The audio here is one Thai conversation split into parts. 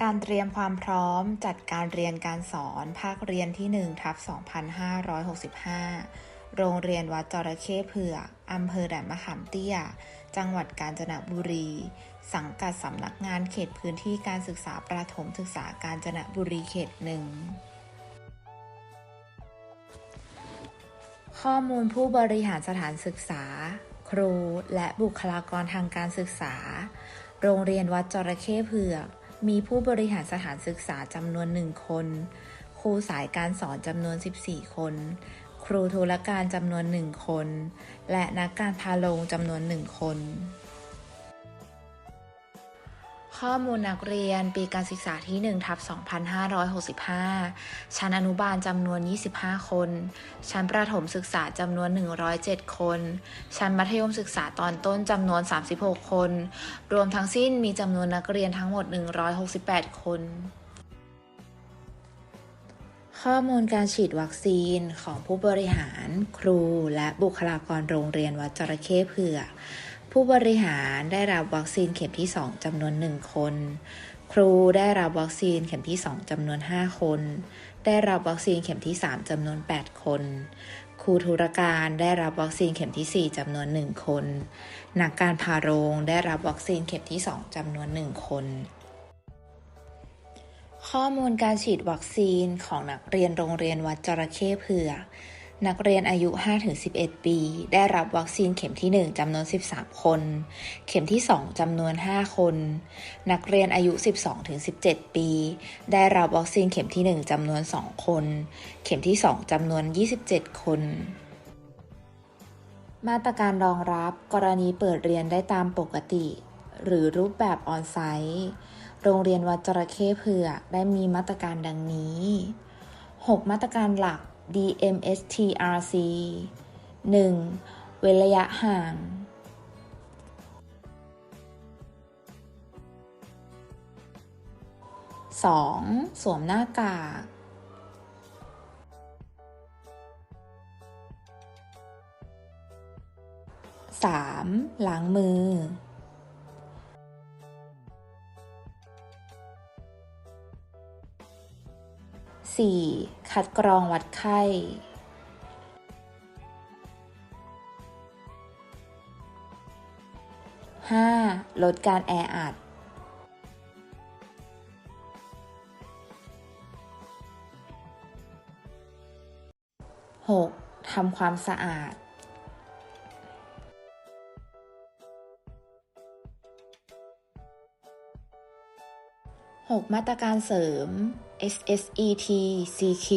การเตรียมความพร้อมจัดการเรียนการสอนภาคเรียนที่1ทับ2565 โรงเรียนวัดจระเข้เผือกอำเภอด่านมะขามเตี้ย จังหวัดกาญจนบุรี สังกัดสำนักงานเขตพื้นที่การศึกษาประถมศึกษากาญจนบุรีเขตหนึ่งข้อมูลผู้บริหารสถานศึกษา ครูและบุคลากรทางการศึกษา โรงเรียนวัดจระเข้เผือก มีผู้บริหารสถานศึกษาจำนวนหนึ่งคน ครูสายการสอนจำนวน 14 คน ครูธุรการจำนวนหนึ่งคน และนักการพาลงจำนวนหนึ่งคน ข้อมูลนักเรียนปีการศึกษาที่ 1 ทับ 2565 ชั้นอนุบาลจำนวน 25 คน ชั้นประถมศึกษาจำนวน 107 คน ชั้นมัธยมศึกษาตอนต้นจำนวน 36 คน รวมทั้งสิ้นมีจำนวนนักเรียนทั้งหมด 168 คน ข้อมูลการฉีดวัคซีนของผู้บริหาร ครู และบุคลากรโรงเรียนวัดจระเข้เผือก ผู้บริหารได้รับวัคซีนเข็มที่ 2จำนวน 1 คน ครูได้รับวัคซีนเข็มที่ 2จำนวน 5 คน ได้รับวัคซีนเข็มที่ 3จำนวน 8 คน ครูธุรการได้รับวัคซีนเข็มที่ 4จำนวน 1 คน นักการพาโรงได้รับวัคซีนเข็มที่ 2จำนวน 1 คน ข้อมูลการฉีดวัคซีนของนักเรียนโรงเรียนวัดจระเข้เผือก นักเรียนอายุ 5-11 ปี ได้รับวัคซีนเข็มที่ 1จำนวน 13 คน เข็มที่ 2จำนวน 5 คน นักเรียนอายุ 12-17 ปี ได้รับวัคซีนเข็มที่ 1จำนวน 2 คน เข็มที่ 2จำนวน 27 คน มาตรการรองรับกรณีเปิดเรียนได้ตามปกติ หรือรูปแบบออนไซต์โรงเรียนวัดจระเข้เผือกได้มีมาตรการดังนี้ 6 มาตรการหลัก DMSTRC 1. เว้นระยะห่าง 2. สวมหน้ากาก 3. ล้างมือ 4. คัดกรองวัดไข้ 5. ลดการแออัด 6. ทำความสะอาด 6 มาตรการเสริม SSET CQ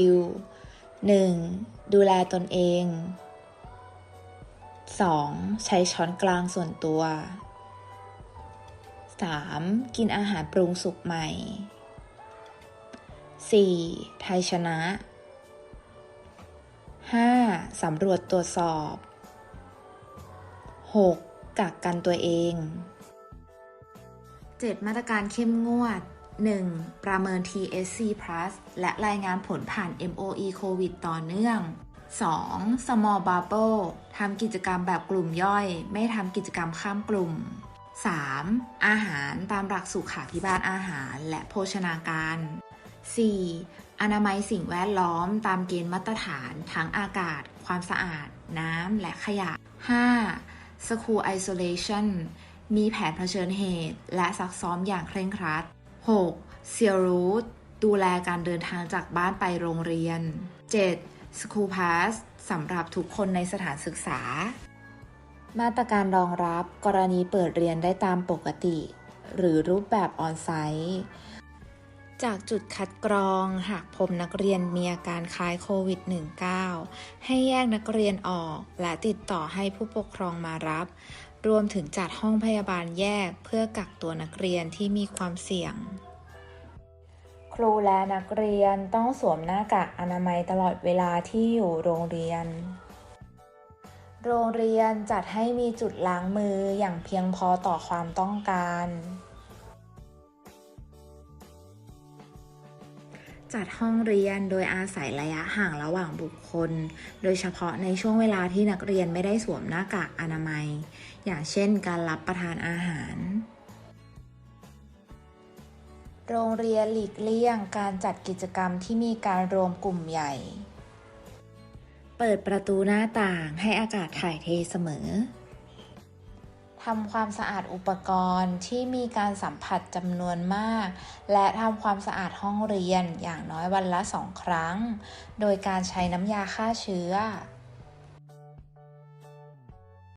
1. ดูแลตนเอง 2. ใช้ช้อนกลางส่วนตัว 3. กินอาหารปรุงสุกใหม่ 4. ไทยชนะ 5. สำรวจตรวจสอบ 6. กักกันตัวเอง 7 มาตรการเข้มงวด 1. ประเมิน TSC Plus และรายงานผลผ่าน MOE โควิดต่อเนื่อง 2. Small Bubble ทำกิจกรรมแบบกลุ่มย่อย ไม่ทำกิจกรรมข้ามกลุ่ม 3. อาหารตามหลักสุขาพิบาลอาหารและโภชนาการ 4. อนามัยสิ่งแวดล้อมตามเกณฑ์มาตรฐานทั้งอากาศ ความสะอาด น้ำ และขยะ 5. School Isolation มีแผนเผชิญเหตุ และซักซ้อมอย่างเคร่งครัด 6. s e a l Route ดูแลการเดินทางจากบ้านไปโรงเรียน 7. School Pass สำหรับทุกคนในสถานศึกษา มาตรการรองรับกรณีเปิดเรียนได้ตามปกติ หรือรูปแบบออนไซต์จากจุดคัดกรองหากพบนักเรียนมีอาการคล้ายโควิด -19 ให้แยกนักเรียนออกและติดต่อให้ผู้ปกครองมารับ รวมถึงจัดห้องพยาบาลแยกเพื่อกักตัวนักเรียนที่มีความเสี่ยง ครูและนักเรียนต้องสวมหน้ากากอนามัยตลอดเวลาที่อยู่โรงเรียน โรงเรียนจัดให้มีจุดล้างมืออย่างเพียงพอต่อความต้องการ จัดห้องเรียนโดยอาศัยระยะห่างระหว่างบุคคล โดยเฉพาะในช่วงเวลาที่นักเรียนไม่ได้สวมหน้ากากอนามัย อย่างเช่นการรับประทานอาหาร โรงเรียนหลีกเลี่ยงการจัดกิจกรรมที่มีการรวมกลุ่มใหญ่ เปิดประตูหน้าต่างให้อากาศถ่ายเทเสมอ ทำความสะอาดอุปกรณ์ที่มีการสัมผัสจำนวนมาก และทำความสะอาดห้องเรียนอย่างน้อยวันละสองครั้ง โดยการใช้น้ำยาฆ่าเชื้อ